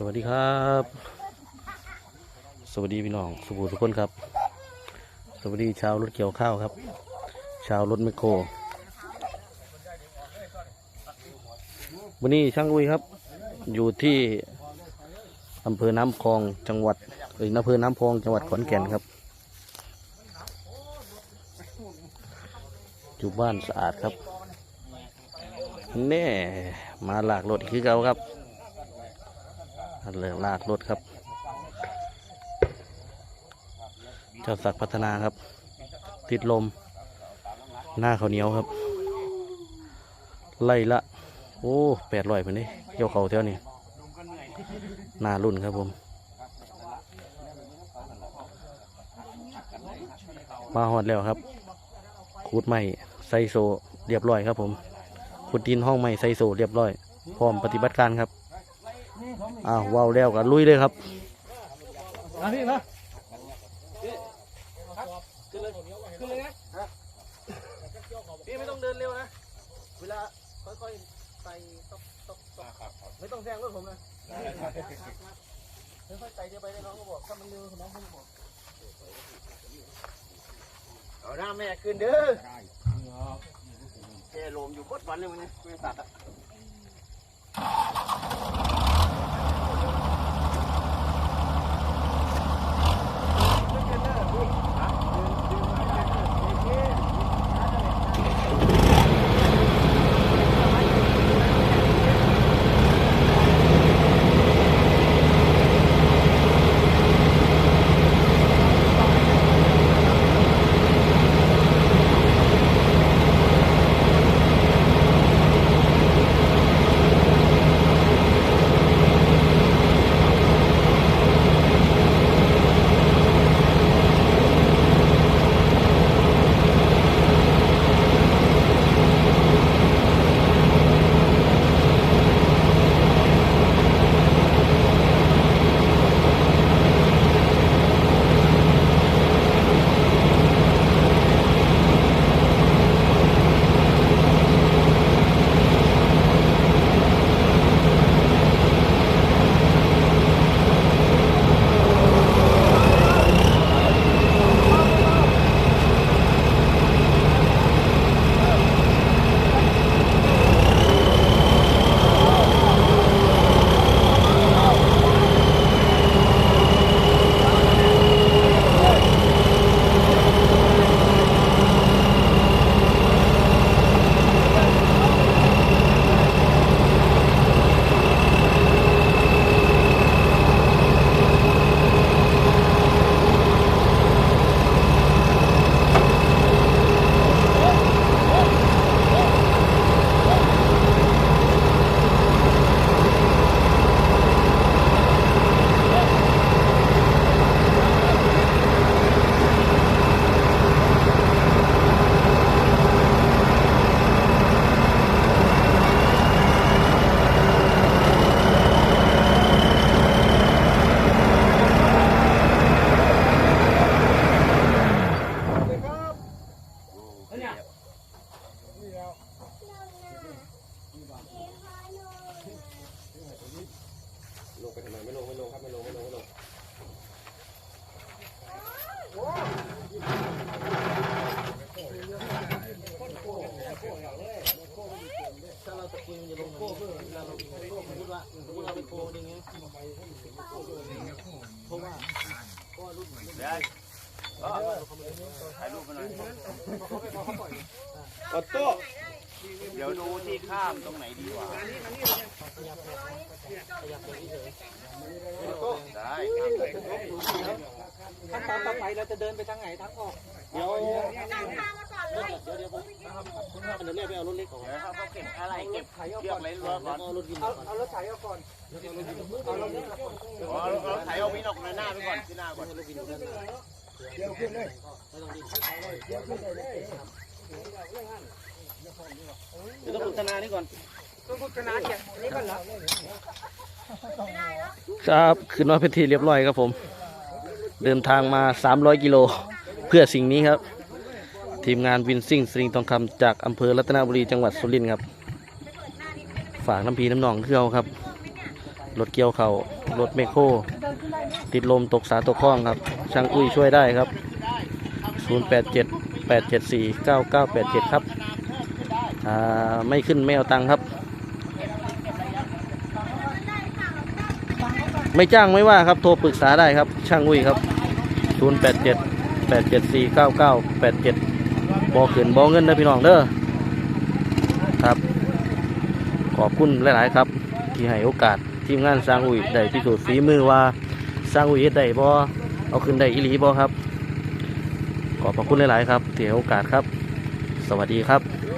สวัสดีครับ สวัสดีพี่น้องสุภูทุกคนครับ สวัสดีชาวรถเกี่ยวข้าวครับ ชาวรถแมคโครวันนี้ช่างอุ้ยครับ อยู่ที่อำเภอน้ำพองจังหวัดเอ้ยอำเภอน้ำพองจังหวัดขอนแก่นครับอยู่บ้านสะอาดครับแน่มาหลากรถคือเก่าครับ เลือกลากรถครับ เจ้าศักพัฒนาครับ ติดลม หน้าเขาเหนียวครับ ไล่ละ โอ้แปดร้อยไปนี่เกี่ยวเขาเท่านี้หน้ารุ่นครับผม มาหอดแล้วครับขูดไม้ไซโซเรียบร้อยครับผมขุดดินห้องไม้ไซโซเรียบร้อย พร้อมปฏิบัติการครับ อ้าวว้าวแล้วกันลุยเลยครับมาพี่มาขึ้นเลยขึ้นเลยนะพี่ไม่ต้องเดินเร็วนะ เวลาค่อยๆใส่ตบตบตบไม่ต้องแซงรถผมนะค่อยๆใส่เดี๋ยวไปได้น้องก็บอกถ้ามันเร็วน้องก็บอกเอาหน้าแม่ขึ้นเด้อแกลมอยู่บดวันเลยมันเนี่ยไม่ตัดอะ ถ้าเราตะกุยมันจะลงโค้เพื่อเวลาเราโค้สมมติว่าสมมติเราไปโค้อย่างเงี้ยเพราะว่าเพราะว่ารุ่นดี๋ยวถ่ายรูปมาหน่อยออโต้เดี๋ยวดูที่ข้ามตรงไหนดีกว่าได้ ขั้นตอนต่อไปเราจะเดินไปทางไหนทางออก เดี๋ยวเดี๋ยวเดี๋ยวผมผมพาไปเดี๋ยวเรียกไปเอารถเล็กออกเดี๋ยวเขาก็เก็บอะไรเก็บเชือกอะไรรอก่อนเอารถวินเอาก่อนเอารถไถเอาก่อนเอารถนี้เอาก่อนเอาเอาถ่ายเอาวินออกมาหน้าไปก่อนที่หน้าก่อนรถวินอยู่ด้านหน้าไม่ต้องดิเดี๋ยวต้องฝึกธนานี่ก่อนต้องพุทธนาเกียรตินี่ก่อนเหรอครับขึ้นมาเป็นที่เรียบร้อยครับผม เดินทางมา 300 กิโล เพื่อสิ่งนี้ครับ ทีมงานวินซิ่งสริงทองคำจากอำเภอรัตนบุรีจังหวัดสุรินทร์ครับ ฝากน้ำพีน้ำหนองเที่ยวครับ รถเกี่ยวเขารถเมคโครติดลมตกสาตกคล้องครับ ช่างอุ้ยช่วยได้ครับ 087 874 9987 ครับอ่าไม่ขึ้นไม่เอาตังค์ครับ ไม่จ้างไม่ว่าครับ โทรปรึกษาได้ครับ ช่างอุ้ยครับ 087 874 9987บอขืนบอเงินเด้อพี่น้องเด้อครับ ขอบคุณหลาย ๆ ครับ ที่ให้โอกาสทีมงานสร้างอุ้ยได้พิสูจน์ฝีมือว่าสร้างอุ้ยได้บ่เอาขึ้นได้อีหลีบ่ครับ ขอบพระคุณหลาย ๆ ครับที่ให้โอกาสครับ สวัสดีครับ